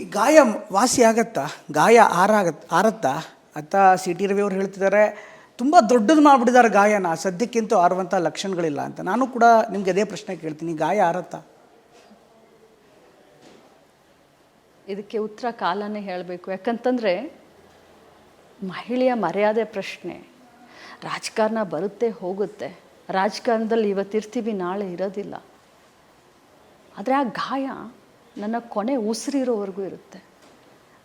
ಈ ಗಾಯ ವಾಸಿ ಆಗತ್ತಾ? ಗಾಯ ಆರಾಗತ್ ಆರತ್ತಾ? ಅಂತ ಸಿ ಟಿ ರವಿ ಅವರು ಹೇಳ್ತಿದ್ದಾರೆ, ತುಂಬ ದೊಡ್ಡದು ಮಾಡಿಬಿಟ್ಟಿದ್ದಾರೆ ಗಾಯನ. ಸದ್ಯಕ್ಕಿಂತೂ ಆರುವಂಥ ಲಕ್ಷಣಗಳಿಲ್ಲ ಅಂತ. ನಾನು ಕೂಡ ನಿಮ್ಗೆ ಅದೇ ಪ್ರಶ್ನೆ ಕೇಳ್ತೀನಿ, ಗಾಯ ಆರತ್ತಾ? ಇದಕ್ಕೆ ಉತ್ತರ ಕಾಲನೇ ಹೇಳಬೇಕು. ಯಾಕಂತಂದರೆ, ಮಹಿಳೆಯ ಮರ್ಯಾದೆ ಪ್ರಶ್ನೆ. ರಾಜಕಾರಣ ಬರುತ್ತೆ, ಹೋಗುತ್ತೆ. ರಾಜಕಾರಣದಲ್ಲಿ ಇವತ್ತಿರ್ತೀವಿ, ನಾಳೆ ಇರೋದಿಲ್ಲ. ಆದರೆ ಆ ಗಾಯ ನನ್ನ ಕೊನೆ ಉಸಿರಿರೋವರೆಗೂ ಇರುತ್ತೆ.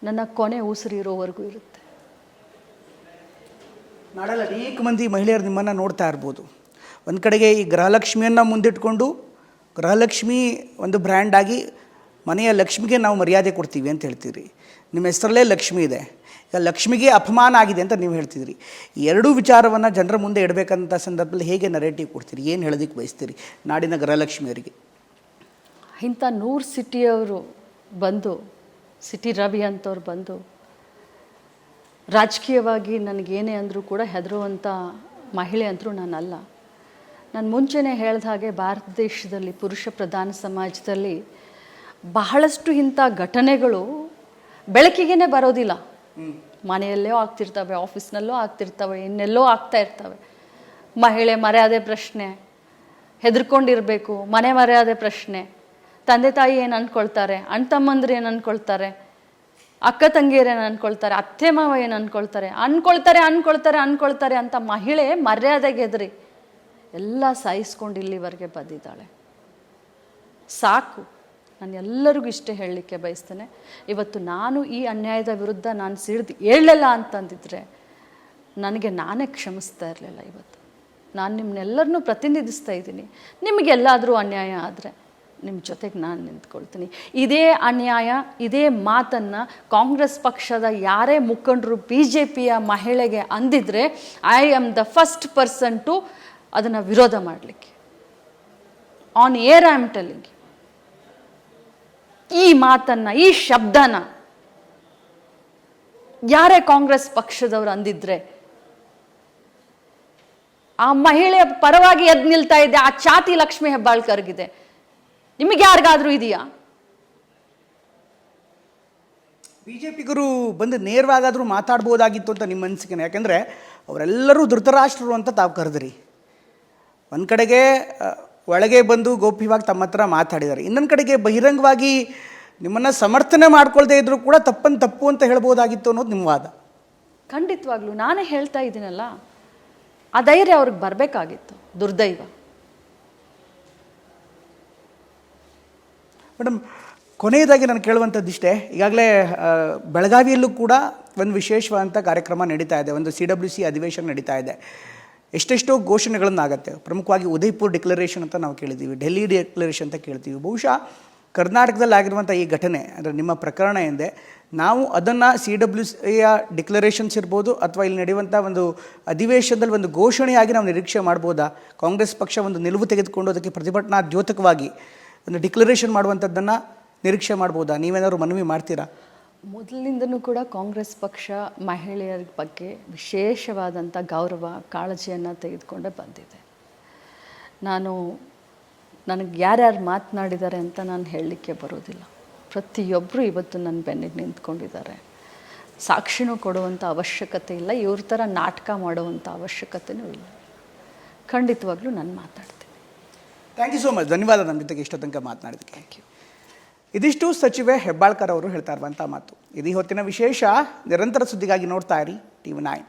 ನನ್ನ ಕೊನೆ ಉಸಿರಿರೋವರೆಗೂ ಇರುತ್ತೆ. ನಾಡಲ್ಲಿ ಅನೇಕ ಮಂದಿ ಮಹಿಳೆಯರು ನಿಮ್ಮನ್ನು ನೋಡ್ತಾ ಇರ್ಬೋದು. ಒಂದು ಕಡೆಗೆ ಈ ಗೃಹಲಕ್ಷ್ಮಿಯನ್ನು ಮುಂದಿಟ್ಕೊಂಡು, ಗೃಹಲಕ್ಷ್ಮಿ ಒಂದು ಬ್ರ್ಯಾಂಡ್ ಆಗಿ ಮನೆಯ ಲಕ್ಷ್ಮಿಗೆ ನಾವು ಮರ್ಯಾದೆ ಕೊಡ್ತೀವಿ ಅಂತ ಹೇಳ್ತೀರಿ. ನಿಮ್ಮ ಹೆಸರಲ್ಲೇ ಲಕ್ಷ್ಮಿ ಇದೆ. ಈಗ ಲಕ್ಷ್ಮಿಗೆ ಅಪಮಾನ ಆಗಿದೆ ಅಂತ ನೀವು ಹೇಳ್ತಿದ್ರಿ ಎರಡೂ ವಿಚಾರವನ್ನು ಜನರ ಮುಂದೆ ಇಡಬೇಕಂತ ಸಂದರ್ಭದಲ್ಲಿ ಹೇಗೆ ನರೇಟಿವ್ ಕೊಡ್ತೀರಿ? ಏನು ಹೇಳೋದಕ್ಕೆ ಬಯಸ್ತೀರಿ ನಾಡಿನ ಗೃಹಲಕ್ಷ್ಮಿಯವರಿಗೆ? ಇಂಥ ನೂರು ಸಿಟಿಯವರು ಬಂದು, ಸಿಟಿ ರವಿ ಅಂತವ್ರು ಬಂದು, ರಾಜಕೀಯವಾಗಿ ನನಗೇನೇ ಅಂದರೂ ಕೂಡ ಹೆದರುವಂಥ ಮಹಿಳೆ ಅಂದರೂ ನಾನಲ್ಲ. ನಾನು ಮುಂಚೆನೇ ಹೇಳ್ದ ಹಾಗೆ ಭಾರತ ದೇಶದಲ್ಲಿ, ಪುರುಷ ಪ್ರಧಾನ ಸಮಾಜದಲ್ಲಿ ಬಹಳಷ್ಟು ಇಂಥ ಘಟನೆಗಳು ಬೆಳಕಿಗೆ ಬರೋದಿಲ್ಲ. ಮನೆಯಲ್ಲೇ ಆಗ್ತಿರ್ತವೆ, ಆಫೀಸ್ನಲ್ಲೂ ಆಗ್ತಿರ್ತವೆ, ಇನ್ನೆಲ್ಲೋ ಆಗ್ತಾ ಇರ್ತವೆ. ಮಹಿಳೆ ಮರ್ಯಾದೆ ಪ್ರಶ್ನೆ, ಹೆದರ್ಕೊಂಡಿರಬೇಕು, ಮನೆ ಮರ್ಯಾದೆ ಪ್ರಶ್ನೆ. ತಂದೆ ತಾಯಿ ಏನು ಅಂದ್ಕೊಳ್ತಾರೆ ಅಣ್ಣ ತಮ್ಮಂದ್ರೆ ಏನು ಅಂದ್ಕೊಳ್ತಾರೆ ಅಕ್ಕ ತಂಗಿಯರು ಏನು ಅಂದ್ಕೊಳ್ತಾರೆ ಅತ್ತೆ ಮಾವ ಏನು ಅಂದ್ಕೊಳ್ತಾರೆ ಅಂದ್ಕೊಳ್ತಾರೆ ಅಂದ್ಕೊಳ್ತಾರೆ ಅಂದ್ಕೊಳ್ತಾರೆ ಅಂತ ಮಹಿಳೆ ಮರ್ಯಾದೆಗೆ ಗೆದ್ರಿ ಎಲ್ಲ ಸಾಯಿಸ್ಕೊಂಡು ಇಲ್ಲಿವರೆಗೆ ಬಂದಿದ್ದಾಳೆ ಸಾಕು, ನಾನು ಎಲ್ಲರಿಗೂ ಇಷ್ಟೇ ಹೇಳಲಿಕ್ಕೆ ಬಯಸ್ತೇನೆ. ಇವತ್ತು ನಾನು ಈ ಅನ್ಯಾಯದ ವಿರುದ್ಧ ನಾನು ಸಿಡ್ದು ಹೇಳಲಿಲ್ಲ ಅಂತಂದಿದ್ರೆ ನನಗೆ ನಾನೇ ಕ್ಷಮಿಸ್ತಾ ಇರಲಿಲ್ಲ ಇವತ್ತು. ನಾನು ನಿಮ್ಮನ್ನೆಲ್ಲರನ್ನೂ ಪ್ರತಿನಿಧಿಸ್ತಾ ಇದ್ದೀನಿ. ನಿಮಗೆಲ್ಲಾದರೂ ಅನ್ಯಾಯ ಆದರೆ ನಿಮ್ಮ ಜೊತೆಗೆ ನಾನು ನಿಂತ್ಕೊಳ್ತೀನಿ. ಇದೇ ಅನ್ಯಾಯ, ಇದೇ ಮಾತನ್ನು ಕಾಂಗ್ರೆಸ್ ಪಕ್ಷದ ಯಾರೇ ಮುಖಂಡರು ಬಿ ಜೆ ಪಿಯ ಮಹಿಳೆಗೆ ಅಂದಿದ್ರೆ I am the first person to ಅದನ್ನು ವಿರೋಧ ಮಾಡಲಿಕ್ಕೆ. On air I am telling ಈ ಮಾತನ್ನ, ಈ ಶಬ್ದನ ಯಾರೇ ಕಾಂಗ್ರೆಸ್ ಪಕ್ಷದವರು ಅಂದಿದ್ರೆ, ಆ ಮಹಿಳೆ ಪರವಾಗಿ ಎದ್ದು ನಿಲ್ತಾ ಇದೆ, ಆ ಚಾತಿ ಲಕ್ಷ್ಮಿ ಹೆಬ್ಬಾಳ್ಕರ್ಗಿದೆ ನಿಮಗೆ ಯಾರಿಗಾದರೂ ಇದೆಯಾ? ಬಿ ಜೆ ಪಿಗರು ಬಂದು ನೇರವಾಗಾದರೂ ಮಾತಾಡ್ಬೋದಾಗಿತ್ತು ಅಂತ ನಿಮ್ಮ ಅನಿಸಿಕೆನೆ ಯಾಕೆಂದರೆ ಅವರೆಲ್ಲರೂ ಧೃತರಾಷ್ಟ್ರರು ಅಂತ ತಾವು ಕರೆದ್ರಿ. ಒಂದು ಕಡೆಗೆ ಒಳಗೆ ಬಂದು ಗೋಪ್ಯವಾಗಿ ತಮ್ಮ ಹತ್ರ ಮಾತಾಡಿದ್ದಾರೆ. ಇನ್ನೊಂದು ಕಡೆಗೆ ಬಹಿರಂಗವಾಗಿ ನಿಮ್ಮನ್ನು ಸಮರ್ಥನೆ ಮಾಡ್ಕೊಳ್ದೇ ಇದ್ದರೂ ಕೂಡ ತಪ್ಪನ್ನು ತಪ್ಪು ಅಂತ ಹೇಳ್ಬೋದಾಗಿತ್ತು ಅನ್ನೋದು ನಿಮ್ಮ ವಾದ. ಖಂಡಿತವಾಗ್ಲೂ. ನಾನೇ ಹೇಳ್ತಾ ಇದ್ದೀನಲ್ಲ ಆ ಧೈರ್ಯ ಅವ್ರಿಗೆ ಬರಬೇಕಾಗಿತ್ತು ದುರ್ದೈವ. ಮೇಡಮ್, ಕೊನೆಯದಾಗಿ ನಾನು ಕೇಳುವಂಥದ್ದು ಇಷ್ಟೇ. ಈಗಾಗಲೇ ಬೆಳಗಾವಿಯಲ್ಲೂ ಕೂಡ ಒಂದು ವಿಶೇಷವಾದಂಥ ಕಾರ್ಯಕ್ರಮ ನಡೀತಾ ಇದೆ. ಒಂದು ಸಿ ಡಬ್ಲ್ಯೂ ಸಿ ಅಧಿವೇಶನ ನಡೀತಾ ಇದೆ. ಎಷ್ಟೆಷ್ಟೋ ಘೋಷಣೆಗಳನ್ನಾಗತ್ತೆ. ಪ್ರಮುಖವಾಗಿ ಉದಯ್ಪುರ್ ಡಿಕ್ಲರೇಷನ್ ಅಂತ ನಾವು ಕೇಳಿದ್ದೀವಿ. ಡೆಲ್ಲಿ ಡಿಕ್ಲರೇಷನ್ ಅಂತ ಕೇಳ್ತೀವಿ. ಬಹುಶಃ ಕರ್ನಾಟಕದಲ್ಲಿ ಆಗಿರುವಂಥ ಈ ಘಟನೆ, ಅಂದರೆ ನಿಮ್ಮ ಪ್ರಕರಣ ಎಂದೆ, ನಾವು ಅದನ್ನು ಸಿ ಡಬ್ಲ್ಯೂ ಸಿಯ ಡಿಕ್ಲರೇಷನ್ಸ್ ಇರ್ಬೋದು, ಅಥವಾ ಇಲ್ಲಿ ನಡೆಯುವಂಥ ಒಂದು ಅಧಿವೇಶನದಲ್ಲಿ ಒಂದು ಘೋಷಣೆಯಾಗಿ ನಾವು ನಿರೀಕ್ಷೆ ಮಾಡ್ಬೋದಾ? ಕಾಂಗ್ರೆಸ್ ಪಕ್ಷ ಒಂದು ನಿಲುವು ತೆಗೆದುಕೊಂಡು ಅದಕ್ಕೆ ಪ್ರತಿಭಟನಾ ದ್ಯೋತಕವಾಗಿ ಒಂದು ಡಿಕ್ಲರೇಷನ್ ಮಾಡುವಂಥದ್ದನ್ನು ನಿರೀಕ್ಷೆ ಮಾಡ್ಬೋದಾ? ನೀವೇನಾದ್ರು ಮನವಿ ಮಾಡ್ತೀರಾ? ಮೊದಲಿನಿಂದನೂ ಕೂಡ ಕಾಂಗ್ರೆಸ್ ಪಕ್ಷ ಮಹಿಳೆಯರ ಬಗ್ಗೆ ವಿಶೇಷವಾದಂಥ ಗೌರವ, ಕಾಳಜಿಯನ್ನು ತೆಗೆದುಕೊಂಡೇ ಬಂದಿದೆ. ನಾನು, ನನಗೆ ಯಾರ್ಯಾರು ಮಾತನಾಡಿದ್ದಾರೆ ಅಂತ ನಾನು ಹೇಳಲಿಕ್ಕೆ ಬರೋದಿಲ್ಲ ಪ್ರತಿಯೊಬ್ಬರು ಇವತ್ತು ನನ್ನ ಬೆನ್ನಿಗೆ ನಿಂತ್ಕೊಂಡಿದ್ದಾರೆ. ಸಾಕ್ಷಿನೂ ಕೊಡುವಂಥ ಅವಶ್ಯಕತೆ ಇಲ್ಲ. ಇವ್ರ ಥರ ನಾಟಕ ಮಾಡುವಂಥ ಅವಶ್ಯಕತೆಯೂ ಇಲ್ಲ. ಖಂಡಿತವಾಗ್ಲೂ ನಾನು ಮಾತಾಡ್ತೀನಿ. ಥ್ಯಾಂಕ್ ಯು ಸೋ ಮಚ್ ಧನ್ಯವಾದ ನಮ್ಮ ಜೊತೆಗೆ ಇಷ್ಟೋ ತನಕ ಮಾತನಾಡಿದಕ್ಕೆ ಯು ಇದಿಷ್ಟು ಸಚಿವೆ ಹೆಬ್ಬಾಳ್ಕರ್ ಅವರು ಹೇಳ್ತಾ ಇರುವಂಥ ಮಾತು. ಇದೀ ಹೊತ್ತಿನ ವಿಶೇಷ ನಿರಂತರ ಸುದ್ದಿಗಾಗಿ ನೋಡ್ತಾ ಇರಿ. TV nine nine.